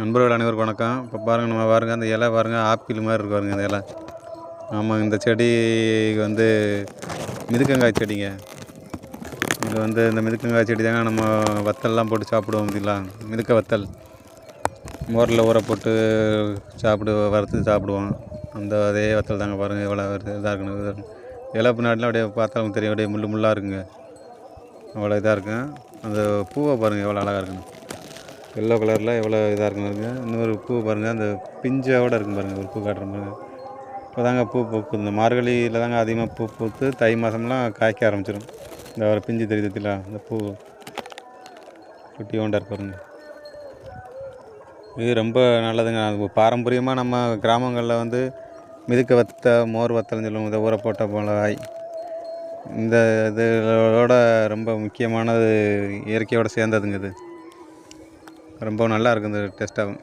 நண்பர்கள் அனைவருக்கும் வணக்கம். இப்போ பாருங்கள் நம்ம பாருங்கள் அந்த இலை பாருங்கள் ஆப்பிள் மாதிரி இருக்கு பாருங்கள் இந்த இலை. ஆமாம் இந்த செடி வந்து மிதுக்கங்காய் செடிங்க. இது வந்து இந்த மிதுக்கங்காய் செடி தாங்க நம்ம வத்தல்லாம் போட்டு சாப்பிடுவோம் இதெல்லாம் மிதுக்க வத்தல். மோரில் ஊற போட்டு சாப்பிடு வறுத்து சாப்பிடுவோம். அந்த அதே வத்தல் தாங்க பாருங்கள் எவ்வளோ இதாக இருக்குன்னு இலை பின்னாடிலாம் அப்படியே பார்த்தாலும் தெரியும் அப்படியே முள்ளு முள்ளாக இருக்குங்க. அவ்வளோ இதாக இருக்கும் அந்த பூவை பாருங்கள் எவ்வளோ அழகாக இருக்குன்னு. எல்லோ கலரில் எவ்வளோ இதாக இருக்கும் பாருங்க. இன்னொரு பூ பாருங்கள் அந்த பிஞ்சோட இருக்கும் பாருங்கள் ஒரு பூ காட்டுற பாருங்கள் இப்போ தாங்க பூ பூக்கு இந்த மார்கழியில் தாங்க அதிகமாக பூ பூத்து தை மாதம்லாம் காய்க்க ஆரம்பிச்சிடும் இந்த ஒரு பிஞ்சு தெரியுது தெரியல இந்த பூ. குட்டி ஓண்டா இருப்பாருங்க இது ரொம்ப நல்லதுங்க. அது பாரம்பரியமாக நம்ம கிராமங்களில் வந்து மிதுக்க வத்த மோர் வத்தல்னு சொல்லுவோம் இதை ஊற போட்ட மிளகாய் இந்த இதோட ரொம்ப முக்கியமானது இயற்கையோடு சேர்ந்ததுங்க இது. ரொம்ப நல்லா இருக்குது இந்த டேஸ்ட்டாகவும்